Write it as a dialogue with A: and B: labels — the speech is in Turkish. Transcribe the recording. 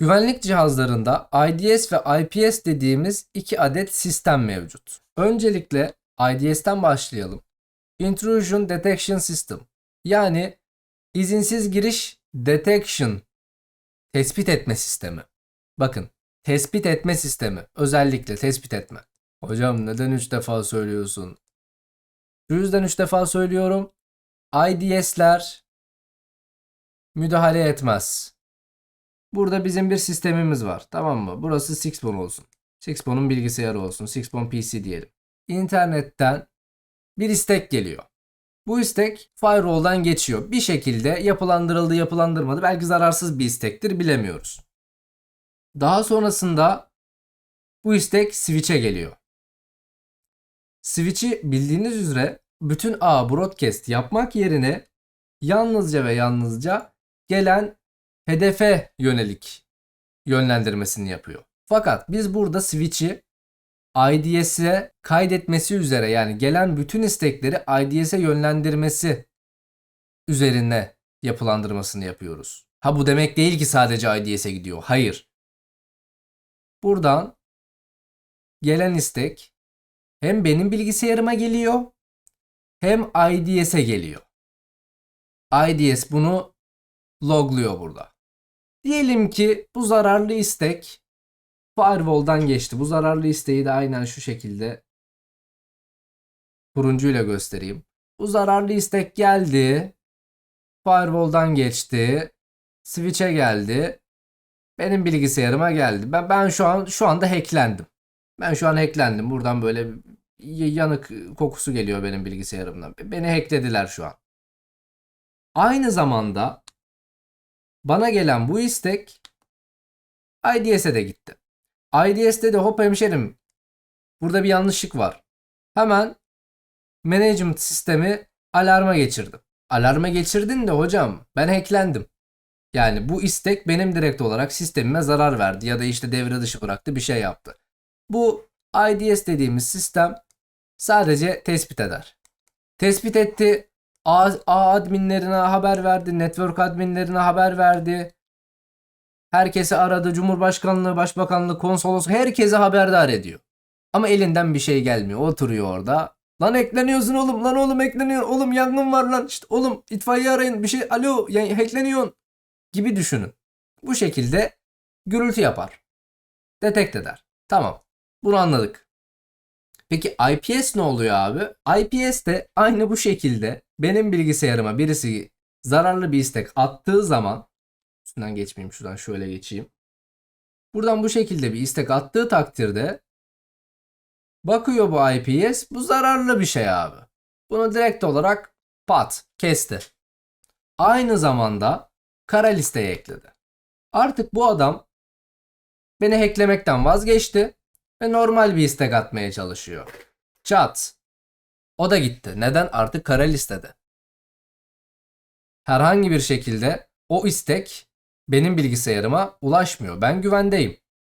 A: Güvenlik cihazlarında IDS ve IPS dediğimiz iki adet sistem mevcut. Öncelikle IDS'ten başlayalım. Intrusion Detection System yani izinsiz giriş detection tespit etme sistemi. Bakın tespit etme sistemi özellikle tespit etme. Hocam neden 3 defa söylüyorsun? Şu yüzden 3 defa söylüyorum. IDS'ler müdahale etmez. Burada bizim bir sistemimiz var. Tamam mı? Burası Sixbone olsun. Sixbone'un bilgisayarı olsun. Sixbone PC diyelim. İnternetten bir istek geliyor. Bu istek firewall'dan geçiyor. Bir şekilde yapılandırıldı yapılandırmadı. Belki zararsız bir istektir bilemiyoruz. Daha sonrasında bu istek switch'e geliyor. Switch'i bildiğiniz üzere bütün ağ broadcast yapmak yerine yalnızca ve yalnızca gelen hedefe yönelik yönlendirmesini yapıyor. Fakat biz burada switch'i IDS'e kaydetmesi üzere yani gelen bütün istekleri IDS'e yönlendirmesi üzerine yapılandırmasını yapıyoruz. Ha bu demek değil ki sadece IDS'e gidiyor. Hayır. Buradan gelen istek hem benim bilgisayarıma geliyor hem IDS'e geliyor. IDS bunu logluyor burada. Diyelim ki bu zararlı istek firewall'dan geçti. Bu zararlı isteği de aynen şu şekilde turuncuyla göstereyim. Bu zararlı istek geldi. Firewall'dan geçti. Switch'e geldi. Benim bilgisayarıma geldi. Ben ben şu an şu anda hacklendim. Ben şu an hacklendim. Buradan böyle yanık kokusu geliyor benim bilgisayarımdan. Beni hacklediler şu an. Aynı zamanda bana gelen bu istek IDS'e de gitti. IDS'te de hop hemşerim burada bir yanlışlık var. Hemen management sistemi alarma geçirdim. Alarma geçirdin de hocam ben hacklendim. Yani bu istek benim direkt olarak sistemime zarar verdi ya da işte devre dışı bıraktı bir şey yaptı. Bu IDS dediğimiz sistem sadece tespit eder. Tespit etti. A, A adminlerine haber verdi. Network adminlerine haber verdi. Herkesi aradı. Cumhurbaşkanlığı, Başbakanlığı, konsolos herkese haberdar ediyor. Ama elinden bir şey gelmiyor. Oturuyor orada. Lan ekleniyorsun oğlum. Lan oğlum ekleniyor. Oğlum yangın var lan. İşte oğlum itfaiye arayın. Bir şey alo yani hackleniyorsun gibi düşünün. Bu şekilde gürültü yapar. Detekt eder. Tamam. Bunu anladık. Peki IPS ne oluyor abi? IPS de aynı bu şekilde benim bilgisayarıma birisi zararlı bir istek attığı zaman üstünden geçmeyeyim şuradan şöyle geçeyim. Buradan bu şekilde bir istek attığı takdirde bakıyor bu IPS bu zararlı bir şey abi. Bunu direkt olarak pat kesti. Aynı zamanda kara listeye ekledi. Artık bu adam beni hacklemekten vazgeçti ve normal bir istek atmaya çalışıyor. Chat. O da gitti. Neden? Artık kara listede. Herhangi bir şekilde o istek benim bilgisayarıma ulaşmıyor. Ben güvendeyim.